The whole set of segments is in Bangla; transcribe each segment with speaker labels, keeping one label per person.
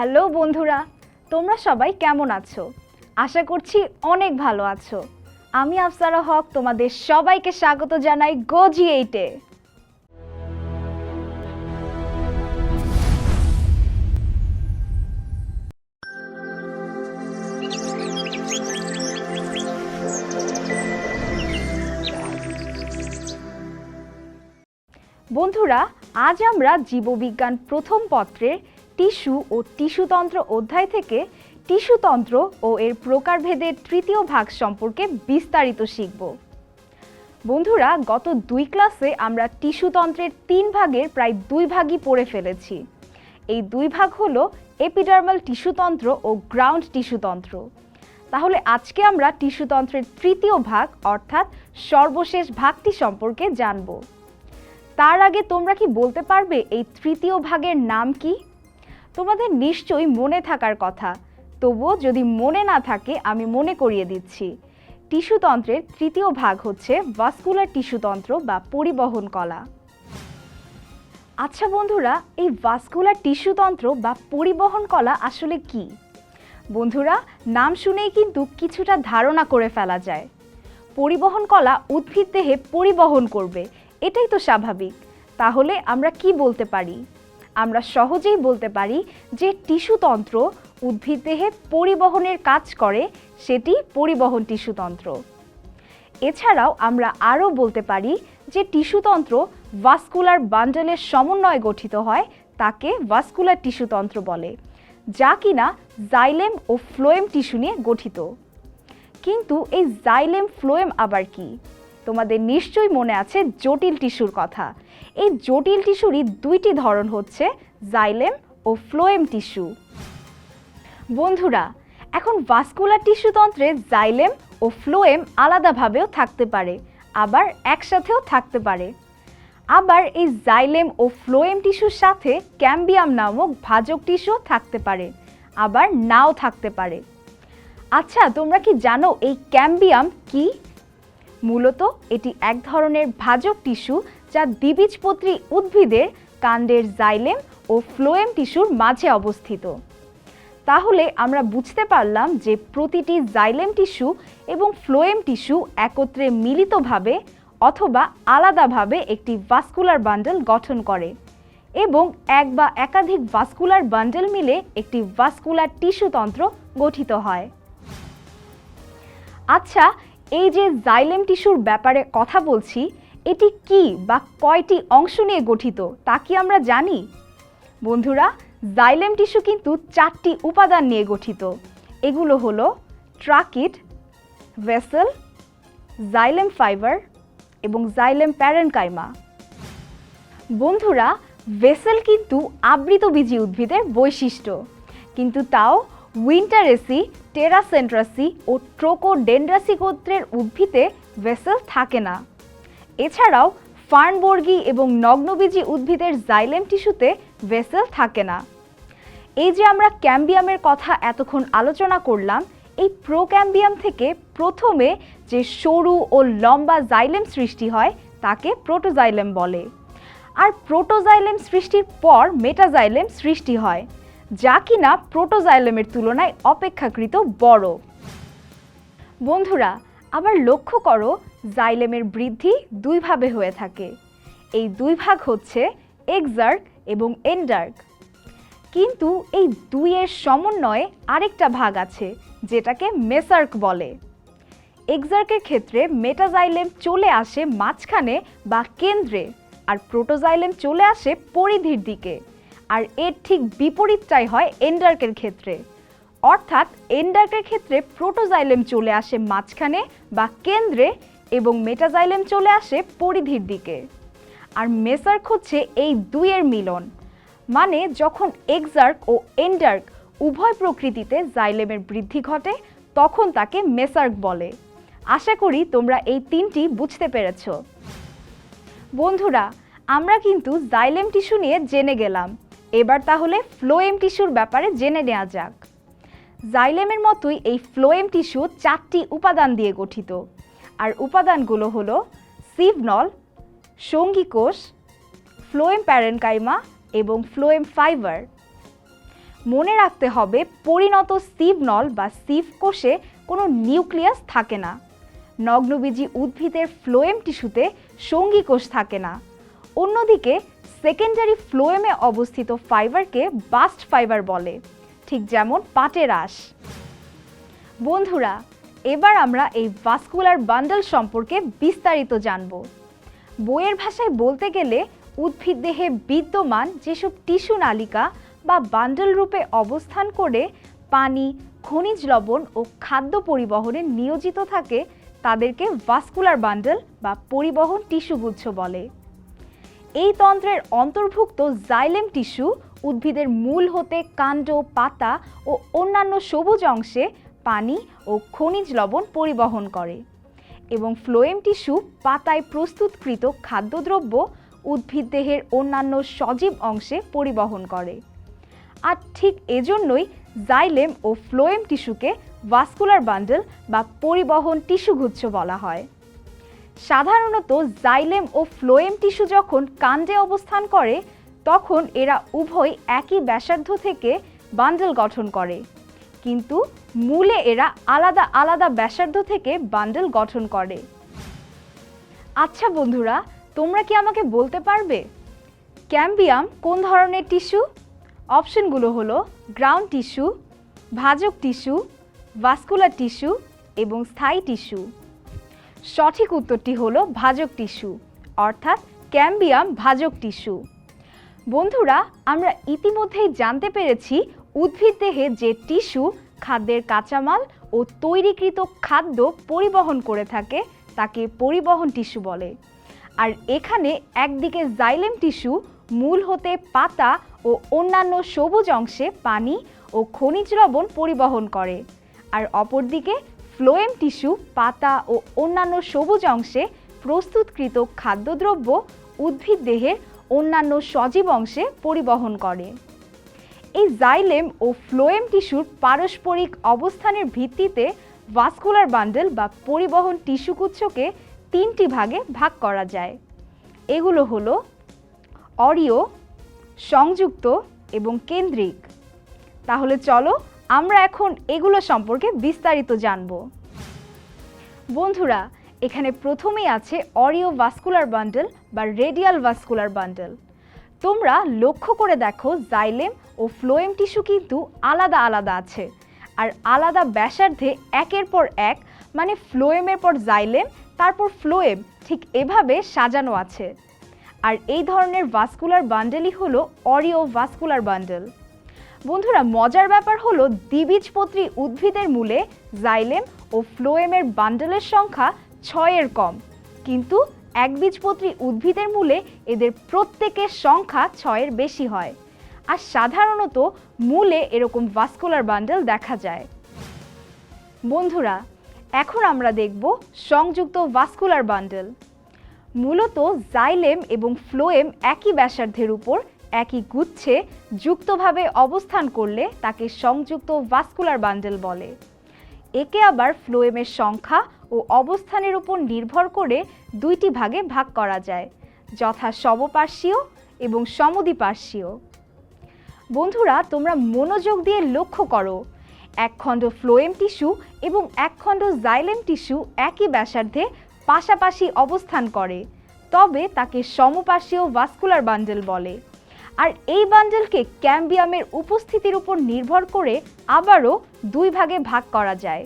Speaker 1: হ্যালো বন্ধুরা, তোমরা সবাই কেমন আছো? আশা করছি অনেক ভালো আছো। আমি আফসারা হক, তোমাদের সবাইকে স্বাগত জানাই গোজি এইটে বন্ধুরা, আজ আমরা জীববিজ্ঞান প্রথম পত্রের টিস্যু ও টিস্যুতন্ত্র অধ্যায় থেকে টিস্যুতন্ত্র ও এর প্রকারভেদের তৃতীয় ভাগ সম্পর্কে বিস্তারিত শিখব। বন্ধুরা, গত দুই ক্লাসে আমরা টিস্যুতন্ত্রের তিন ভাগের প্রায় দুই ভাগই পড়ে ফেলেছি। এই দুই ভাগ হলো এপিডার্মাল টিস্যুতন্ত্র ও গ্রাউন্ড টিস্যুতন্ত্র। তাহলে আজকে আমরা টিস্যুতন্ত্রের তৃতীয় ভাগ, অর্থাৎ সর্বশেষ ভাগটি সম্পর্কে জানব। তার আগে তোমরা কি বলতে পারবে এই তৃতীয় ভাগের নাম কি? তোমাদের নিশ্চয়ই মনে থাকার কথা। তবুও যদি মনে না থাকে, আমি মনে করিয়ে দিচ্ছি। টিস্যুতন্ত্রের তৃতীয় ভাগ হচ্ছে ভাস্কুলার টিস্যুতন্ত্র বা পরিবহন কলা। আচ্ছা বন্ধুরা, এই ভাস্কুলার টিস্যুতন্ত্র বা পরিবহন কলা আসলে কি? বন্ধুরা, নাম শুনেই কিন্তু কিছুটা ধারণা করে ফেলা যায়। পরিবহন কলা উদ্ভিদ দেহে পরিবহন করবে, এটাই তো স্বাভাবিক। তাহলে আমরা কি বলতে পারি? আমরা সহজেই বলতে পারি যে টিস্যুতন্ত্র উদ্ভিদ দেহে পরিবহনের কাজ করে, সেটি পরিবহন টিস্যুতন্ত্র এছাড়াও আমরা আরও বলতে পারি যে টিস্যুতন্ত্র ভাস্কুলার বান্ডেলের সমন্বয়ে গঠিত হয়, তাকে ভাস্কুলার টিস্যুতন্ত্র বলে, যা কিনা জাইলেম ও ফ্লোয়েম টিস্যু নিয়ে গঠিত। কিন্তু এই জাইলেম ফ্লোয়েম আবার কি? তোমাদের নিশ্চয়ই মনে আছে জটিল টিস্যুর কথা। এই জটিল টিস্যুরই দুইটি ধরন হচ্ছে জাইলেম ও ফ্লোয়েম টিস্যু। বন্ধুরা, এখন ভাস্কুলার টিস্যুতন্ত্রে জাইলেম ও ফ্লোয়েম আলাদাভাবেও থাকতে পারে, আবার একসাথেও থাকতে পারে। আবার এই জাইলেম ও ফ্লোয়েম টিস্যুর সাথে ক্যাম্বিয়াম নামক ভাজক টিস্যু থাকতে পারে, আবার নাও থাকতে পারে। আচ্ছা তোমরা কি জানো এই ক্যাম্বিয়াম কি? মূলত এটি এক ধরনের ভাজক টিস্যু যা দ্বিবীজপত্রী উদ্ভিদের কাণ্ডের জাইলেম ও ফ্লোয়েম টিস্যুর মাঝে অবস্থিত। তাহলে আমরা বুঝতে পারলাম যে প্রতিটি জাইলেম টিস্যু এবং ফ্লোয়েম টিস্যু একত্রে মিলিতভাবে অথবা আলাদাভাবে একটি ভাস্কুলার বান্ডেল গঠন করে এবং এক বা একাধিক ভাস্কুলার বান্ডেল মিলে একটি ভাস্কুলার টিস্যুতন্ত্র গঠিত হয়। আচ্ছা এই যে জাইলেম টিস্যুর ব্যাপারে কথা বলছি, এটি কি বা কয়টি অংশ নিয়ে গঠিত, তা কি আমরা জানি? বন্ধুরা, জাইলেম টিস্যু কিন্তু চারটি উপাদান নিয়ে গঠিত। এগুলো হলো ট্রাকিড ভেসেল, জাইলেম ফাইবার এবং জাইলেম প্যারেনকাইমা। বন্ধুরা, ভেসেল কিন্তু আবৃতবীজী উদ্ভিদের বৈশিষ্ট্য, কিন্তু তাও উইন্টারেসি টেরাসেন্ট্রাসি ও ট্রোকোডেন্ড্রাসি গোত্রের উদ্ভিদে ভেসেল থাকে না। এছাড়াও ফার্নবর্গী এবং নগ্নবীজী উদ্ভিদের জাইলেম টিস্যুতে ভেসেল থাকে না। এই যে আমরা ক্যাম্বিয়ামের কথা এতক্ষণ আলোচনা করলাম, এই প্রোক্যাম্বিয়াম থেকে প্রথমে যে সরু ও লম্বা জাইলেম সৃষ্টি হয়, তাকে প্রোটোজাইলেম বলে। আর প্রোটোজাইলেম সৃষ্টির পর মেটাজাইলেম সৃষ্টি হয়। যা কিনা প্রোটোজাইলেমের তুলনায় অপেক্ষাকৃত বড়। বন্ধুরা, আবার লক্ষ্য করো, জাইলেমের বৃদ্ধি দুইভাবে হয়ে থাকে। এই দুই ভাগ হচ্ছে এক্সার্ক এবং এন্ডার্ক। কিন্তু এই দুইয়ের সমন্বয়ে আরেকটা ভাগ আছে, যেটাকে মেসার্ক বলে। এক্সার্কের ক্ষেত্রে মেটাজাইলেম চলে আসে মাঝখানে বা কেন্দ্রে, আর প্রোটোজাইলেম চলে আসে পরিধির দিকে। আর এর ঠিক বিপরীতটাই হয় এন্ডার্কের ক্ষেত্রে। অর্থাৎ এন্ডার্কের ক্ষেত্রে প্রোটোজাইলেম চলে আসে মাঝখানে বা কেন্দ্রে এবং মেটাজাইলেম চলে আসে পরিধির দিকে। আর মেসার্ক হচ্ছে এই দুইয়ের মিলন। মানে যখন এক্সার্ক ও এন্ডার্ক উভয় প্রকৃতিতে জাইলেমের বৃদ্ধি ঘটে, তখন তাকে মেসার্ক বলে। আশা করি তোমরা এই তিনটি বুঝতে পেরেছ। বন্ধুরা, আমরা কিন্তু জাইলেম টিস্যু নিয়ে জেনে গেলাম। এবার তাহলে ফ্লোয়েম টিস্যুর ব্যাপারে জেনে নেওয়া যাক। জাইলেমের মতোই এই ফ্লোয়েম টিস্যু চারটি উপাদান দিয়ে গঠিত। আর উপাদানগুলো হলো সিভনল সঙ্গী কোষ ফ্লোয়েম প্যারেনকাইমা এবং ফ্লোয়েম ফাইবার। মনে রাখতে হবে পরিণত সিভনল বা সিভ কোষে কোনো নিউক্লিয়াস থাকে না। নগ্নবীজি উদ্ভিদের ফ্লোয়েম টিস্যুতে সঙ্গী কোষ থাকে না। অন্যদিকে সেকেন্ডারি ফ্লোয়েমে অবস্থিত ফাইবারকে বাস্ট ফাইবার বলে। ঠিক যেমন পাটের আঁশ। বন্ধুরা, এবার আমরা এই ভাস্কুলার বান্ডল সম্পর্কে বিস্তারিত জানব। বইয়ের ভাষায় বলতে গেলে উদ্ভিদ দেহে বিদ্যমান যেসব টিস্যু নালিকা বা বান্ডল রূপে অবস্থান করে পানি, খনিজ লবণ ও খাদ্য পরিবহনে নিয়োজিত থাকে, তাদেরকে ভাস্কুলার বান্ডল বা পরিবহন টিস্যুগুচ্ছ বলে। এই তন্ত্রের অন্তর্ভুক্ত জাইলেম টিস্যু উদ্ভিদের মূল হতে কাণ্ড, পাতা ও অন্যান্য সবুজ অংশে পানি ও খনিজ লবণ পরিবহন করে এবং ফ্লোয়েম টিস্যু পাতায় প্রস্তুতকৃত খাদ্যদ্রব্য উদ্ভিদ দেহের অন্যান্য সজীব অংশে পরিবহন করে। আর ঠিক এজন্যই জাইলেম ও ফ্লোয়েম টিস্যুকে ভাস্কুলার বান্ডল বা পরিবহন টিস্যুগুচ্ছ বলা হয়। সাধারণত জাইলেম ও ফ্লোয়েম টিস্যু যখন কাণ্ডে অবস্থান করে, তখন এরা উভয় একই ব্যাসার্ধ থেকে বান্ডল গঠন করে। কিন্তু মূলে এরা আলাদা আলাদা ব্যাসার্ধ থেকে বান্ডল গঠন করে। আচ্ছা বন্ধুরা, তোমরা কি আমাকে বলতে পারবে? ক্যাম্বিয়াম কোন ধরনের টিস্যু? অপশনগুলো হলো গ্রাউন্ড টিস্যু, ভাজক টিস্যু, ভাস্কুলার টিস্যু এবং স্থায়ী টিস্যু। সঠিক উত্তরটি হলো ভাজক টিস্যু, অর্থাৎ ক্যাম্বিয়াম ভাজক টিস্যু। বন্ধুরা, আমরা ইতিমধ্যেই জানতে পেরেছি উদ্ভিদ দেহে যে টিস্যু খাদ্যের কাঁচামাল ও তৈরিকৃত খাদ্য পরিবহন করে থাকে, তাকে পরিবহন টিস্যু বলে। আর এখানে একদিকে জাইলেম টিস্যু, মূল হতে পাতা ও অন্যান্য সবুজ অংশে পানি ও খনিজ লবণ পরিবহন করে। আর অপরদিকে ফ্লোয়েম টিস্যু, পাতা ও অন্যান্য সবুজ অংশে প্রস্তুতকৃত খাদ্যদ্রব্য উদ্ভিদ দেহের অন্যান্য সজীব অংশে পরিবহন করে। এই জাইলেম ও ফ্লোয়েম টিস্যুর পারস্পরিক অবস্থানের ভিত্তিতে ভাস্কুলার বান্ডেল বা পরিবহন টিস্যুগুচ্ছকে তিনটি ভাগে ভাগ করা যায়। এগুলো হলো অরিও, সংযুক্ত এবং কেন্দ্রিক। তাহলে চলো আমরা এখন এগুলো সম্পর্কে বিস্তারিত জানব। বন্ধুরা, এখানে প্রথমেই আছে অরিও ভাস্কুলার বান্ডেল বা রেডিয়াল ভাস্কুলার বান্ডেল। তোমরা লক্ষ্য করে দেখো, জাইলেম ও ফ্লোয়েম টিস্যু কিন্তু আলাদা আলাদা আছে। আর আলাদা ব্যাসার্ধে একের পর এক মানে ফ্লোয়েমের পর জাইলেম, তারপর ফ্লোয়েম ঠিক এভাবে সাজানো আছে। আর এই ধরনের ভাস্কুলার বান্ডেলই হলো অরিও ভাস্কুলার বান্ডেল। বন্ধুরা, মজার ব্যাপার হলো দ্বিবীজপত্রী উদ্ভিদের মূলে জাইলেম ও ফ্লোয়েমের বান্ডেলের সংখ্যা ছয়ের কম। কিন্তু একবীজপত্রী উদ্ভিদের মূলে এদের প্রত্যেকের সংখ্যা ছয়ের বেশি হয়। আর সাধারণত মূলে এরকম ভাস্কুলার বান্ডেল দেখা যায়। বন্ধুরা, এখন আমরা দেখব সংযুক্ত ভাস্কুলার বান্ডেল মূলত জাইলেম এবং ফ্লোয়েম একই ব্যাসার্ধের উপর একই গুচ্ছে যুক্তভাবে অবস্থান করলে তাকে সংযুক্ত ভাস্কুলার বান্ডেল বলে। একে আবার ফ্লোয়েমের সংখ্যা ও অবস্থানের উপর নির্ভর করে দুইটি ভাগে ভাগ করা যায়, যথা সমপার্শ্বীয় এবং সমদ্বিপার্শ্বীয়। বন্ধুরা, তোমরা মনোযোগ দিয়ে লক্ষ্য করো এক খণ্ড ফ্লোয়েম টিস্যু এবং এক খণ্ড জাইলেম টিস্যু একই ব্যাসার্ধে পাশাপাশি অবস্থান করে, তবে তাকে সমপার্শ্বীয় ভাস্কুলার বান্ডেল বলে। আর এই বান্ডেলকে ক্যাম্বিয়ামের উপস্থিতির উপর নির্ভর করে আবারও দুই ভাগে ভাগ করা যায়।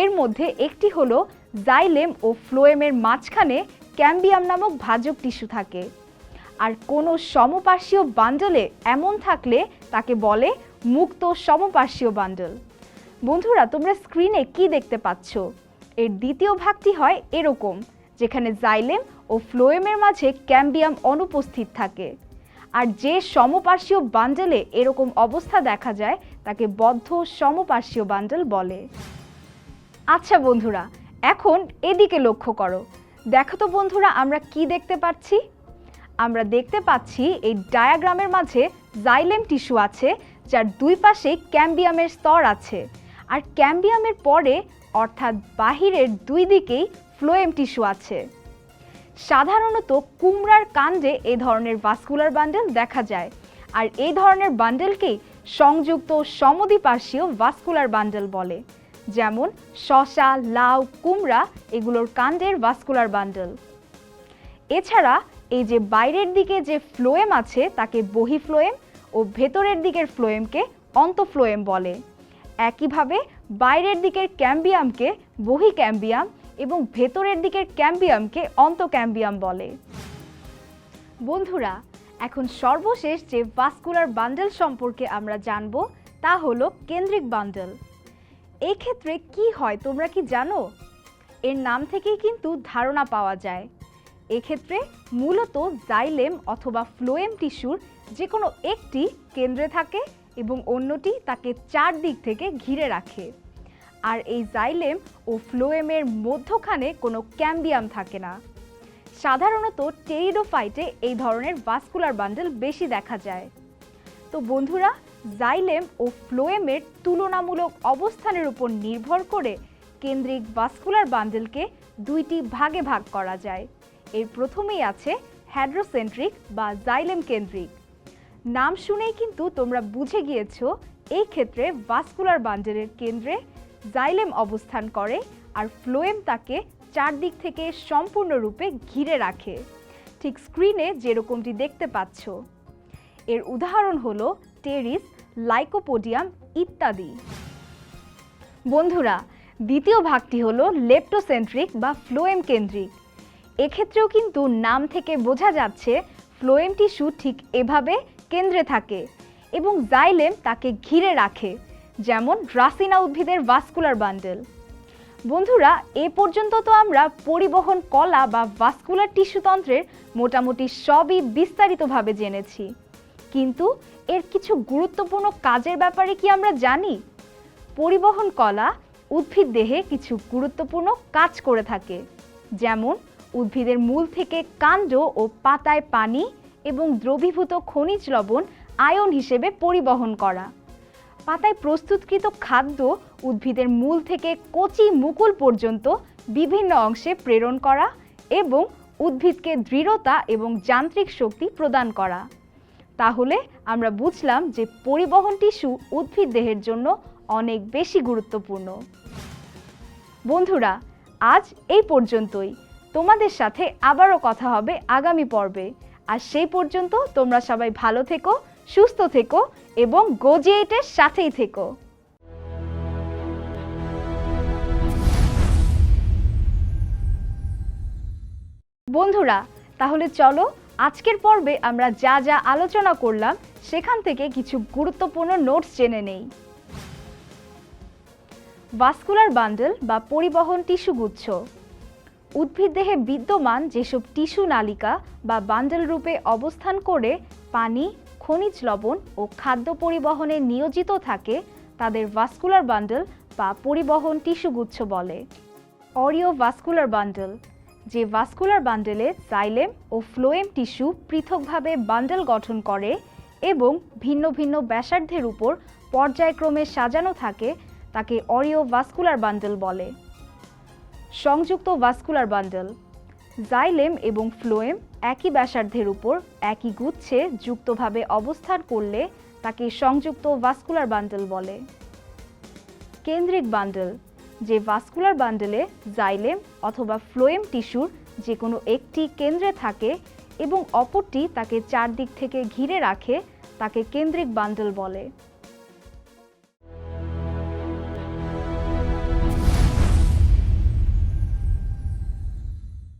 Speaker 1: এর মধ্যে একটি হলো জাইলেম ও ফ্লোয়েমের মাঝখানে ক্যাম্বিয়াম নামক ভাজক টিস্যু থাকে। আর কোনো সমপার্শ্বীয় বান্ডলে এমন থাকলে তাকে বলে মুক্ত সমপার্শ্বীয় বান্ডল। বন্ধুরা, তোমরা স্ক্রিনে কি দেখতে পাচ্ছ? এর দ্বিতীয় ভাগটি হয় এরকম, যেখানে জাইলেম ও ফ্লোয়েমের মাঝে ক্যাম্বিয়াম অনুপস্থিত থাকে। আর যে সমপার্শ্বীয় বান্ডেলে এরকম অবস্থা দেখা যায়, তাকে বদ্ধ সমপার্শ্বীয় বান্ডেল বলে। আচ্ছা বন্ধুরা, এখন এদিকে লক্ষ্য করো। দেখো তো বন্ধুরা, আমরা কি দেখতে পাচ্ছি? আমরা দেখতে পাচ্ছি এই ডায়াগ্রামের মাঝে জাইলেম টিস্যু আছে, যার দুই পাশে ক্যাম্বিয়ামের স্তর আছে। আর ক্যাম্বিয়ামের পরে, অর্থাৎ বাহিরের দুই দিকেই ফ্লোয়েম টিস্যু আছে। সাধারণত কুমড়ার কাণ্ডে এ ধরনের ভাস্কুলার বান্ডেল দেখা যায়। আর এই ধরনের বান্ডেলকেই সংযুক্ত সমদ্বিপার্শ্বীয় ভাস্কুলার বান্ডেল বলে। যেমন শসা লাউ, কুমড়া এগুলোর কাণ্ডের ভাস্কুলার বান্ডেল এছাড়া এই যে বাইরের দিকে যে ফ্লোয়েম আছে তাকে বহি ফ্লোয়েম ও ভেতরের দিকের ফ্লোয়েমকে অন্তঃফ্লোয়েম বলে। একইভাবে বাইরের দিকের ক্যাম্বিয়ামকে বহি ক্যাম্বিয়াম এবং ভেতরের দিকের ক্যাম্বিয়ামকে অন্তঃক্যাম্বিয়াম বলে। বন্ধুরা, এখন সর্বশেষ যে ভাস্কুলার বান্ডেল সম্পর্কে আমরা জানব, তা হলো কেন্দ্রিক বান্ডেল। এই ক্ষেত্রে কি হয় তোমরা কি জানো? এর নাম থেকেই কিন্তু ধারণা পাওয়া যায়। এক্ষেত্রে মূলত জাইলেম অথবা ফ্লোয়েম টিস্যুর যে কোনো একটি কেন্দ্রে থাকে এবং অন্যটি তাকে চারদিক থেকে ঘিরে রাখে। আর এই জাইলেম ও ফ্লোয়েমের মধ্যখানে কোনো ক্যাম্বিয়াম থাকে না। সাধারণত টেরিডোফাইটে এই ধরনের ভাস্কুলার বান্ডেল বেশি দেখা যায়। তো বন্ধুরা, জাইলেম ও ফ্লোয়েমের তুলনামূলক অবস্থানের উপর নির্ভর করে কেন্দ্রিক ভাস্কুলার বান্ডেলকে দুইটি ভাগে ভাগ করা যায়। এর প্রথমেই আছে হ্যাড্রোসেন্ট্রিক বা জাইলেম কেন্দ্রিক। নাম শুনেই কিন্তু তোমরা বুঝে গিয়েছ, এই ক্ষেত্রে ভাস্কুলার বান্ডেলের কেন্দ্রে জাইলেম অবস্থান করে আর ফ্লোয়েম তাকে চারদিক থেকে সম্পূর্ণরূপে ঘিরে রাখে। ঠিক স্ক্রিনে যেরকমটি দেখতে পাচ্ছ, এর উদাহরণ হলো টেরিস, লাইকোপোডিয়াম ইত্যাদি। বন্ধুরা, দ্বিতীয় ভাগটি হলো লেপ্টোসেন্ট্রিক বা ফ্লোয়েম কেন্দ্রিক। এক্ষেত্রেও কিন্তু নাম থেকে বোঝা যাচ্ছে ফ্লোয়েম টিস্যু ঠিক এভাবে কেন্দ্রে থাকে এবং জাইলেম তাকে ঘিরে রাখে। যেমন ড্রাসিনা উদ্ভিদের ভাস্কুলার বান্ডেল বন্ধুরা, এ পর্যন্ত তো আমরা পরিবহন কলা বা ভাস্কুলার টিস্যুতন্ত্রের মোটামুটি সবই বিস্তারিতভাবে জেনেছি। কিন্তু এর কিছু গুরুত্বপূর্ণ কাজের ব্যাপারে কি আমরা জানি? পরিবহন কলা উদ্ভিদ দেহে কিছু গুরুত্বপূর্ণ কাজ করে থাকে, যেমন উদ্ভিদের মূল থেকে কাণ্ড ও পাতায় পানি এবং দ্রবীভূত খনিজ লবণ আয়ন হিসেবে পরিবহন করা। পাতায় প্রস্তুতকৃত খাদ্য উদ্ভিদের মূল থেকে কচি মুকুল পর্যন্ত বিভিন্ন অংশে প্রেরণ করা এবং উদ্ভিদকে দৃঢ়তা এবং যান্ত্রিক শক্তি প্রদান করা। তাহলে আমরা বুঝলাম যে পরিবহন টিস্যু উদ্ভিদ দেহের জন্য অনেক বেশি গুরুত্বপূর্ণ। বন্ধুরা, আজ এই পর্যন্তই। তোমাদের সাথে আবারও কথা হবে আগামী পর্বে। আর সেই পর্যন্ত তোমরা সবাই ভালো থেকো, সুস্থ থেকো এবং গোজিয়েটের সাথেই থেকো। বন্ধুরা, তাহলে চলো আজকের পর্বে আমরা যা যা আলোচনা করলাম, সেখান থেকে কিছু গুরুত্বপূর্ণ নোটস জেনে নেই। ভাস্কুলার বান্ডেল বা পরিবহন টিস্যু গুচ্ছ। উদ্ভিদ দেহে বিদ্যমান যেসব টিস্যু নালিকা বা বান্ডেল রূপে অবস্থান করে পানি খনিজ লবণ ও খাদ্য পরিবহনে নিয়োজিত থাকে, তাদের ভাস্কুলার বান্ডেল বা পরিবহন টিস্যুগুচ্ছ বলে। অরিও ভাস্কুলার বান্ডেল যে ভাস্কুলার বান্ডেলে জাইলেম ও ফ্লোয়েম টিস্যু পৃথকভাবে বান্ডেল গঠন করে এবং ভিন্ন ভিন্ন ব্যাসার্ধের উপর পর্যায়ক্রমে সাজানো থাকে, তাকে অরিও ভাস্কুলার বান্ডেল বলে। সংযুক্ত ভাস্কুলার বান্ডেল জাইলেম এবং ফ্লোয়েম একই ব্যাসার্ধের উপর একই গুচ্ছে যুক্তভাবে অবস্থান করলে তাকে সংযুক্ত ভাস্কুলার বান্ডেল বলে। কেন্দ্রিক বান্ডেল, যে ভাস্কুলার বান্ডেলে জাইলেম অথবা ফ্লোয়েম টিস্যুর যে কোনো একটি কেন্দ্রে থাকে এবং অপরটি তাকে চারদিক থেকে ঘিরে রাখে, তাকে কেন্দ্রিক বান্ডেল বলে।